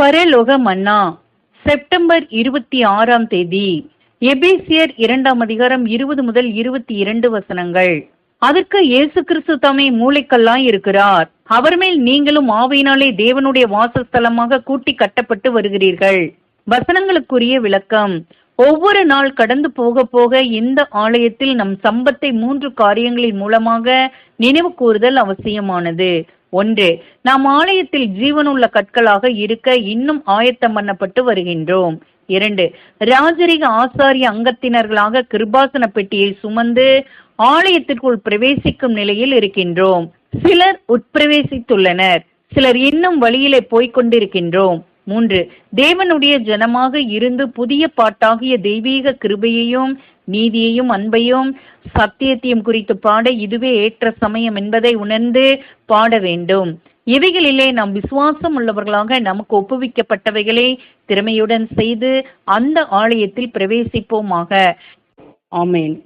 பரலோக மன்னா செப்டம்பர் இருபத்தி ஆறாம் தேதி எபேசியர் இரண்டாம் அதிகாரம் இருபது முதல் இருபத்தி இரண்டு வசனங்கள். அதற்கு இயேசு கிறிஸ்து தாமே மூளைக்கல்லாய் இருக்கிறார். அவர் மேல் நீங்களும் ஆவையினாலே தேவனுடைய வாசஸ்தலமாக கூட்டி கட்டப்பட்டு வருகிறீர்கள். வசனங்களுக்குரிய விளக்கம் ஒவ்வொரு நாள் கடந்து போக போக இந்த ஆலயத்தில் நம் சம்பத்தை மூன்று காரியங்களின் மூலமாக நினைவு கூறுதல் அவசியமானது. ஒன்று நாம் ஆலயத்தில் ஜீவனுள்ள கற்களாக இருக்க இன்னும் ஆயத்தம் பண்ணப்பட்டு வருகின்றோம். இரண்டு ராஜரிக ஆசாரிய அங்கத்தினர்களாக கிருபாசன பெட்டியை சுமந்து ஆலயத்திற்குள் பிரவேசிக்கும் நிலையில் இருக்கின்றோம். சிலர் உட்பிரவேசித்துள்ளனர். சிலர் இன்னும் வழியிலே போய்க் கொண்டிருக்கின்றோம். மூன்று. தேவனுடைய ஜனமாக இருந்து புதிய பாட்டாகிய தெய்வீக கிருபையையும் நீதியையும் அன்பையும் சத்தியத்தையும் குறித்து பாட இதுவே ஏற்ற சமயம் என்பதை உணர்ந்து பாட வேண்டும். இவைகளிலே நாம் விசுவாசம் உள்ளவர்களாக நமக்கு ஒப்புவிக்கப்பட்டவைகளை திறமையுடன் செய்து அந்த ஆலயத்தில் பிரவேசிப்போமாக. ஆமேன்.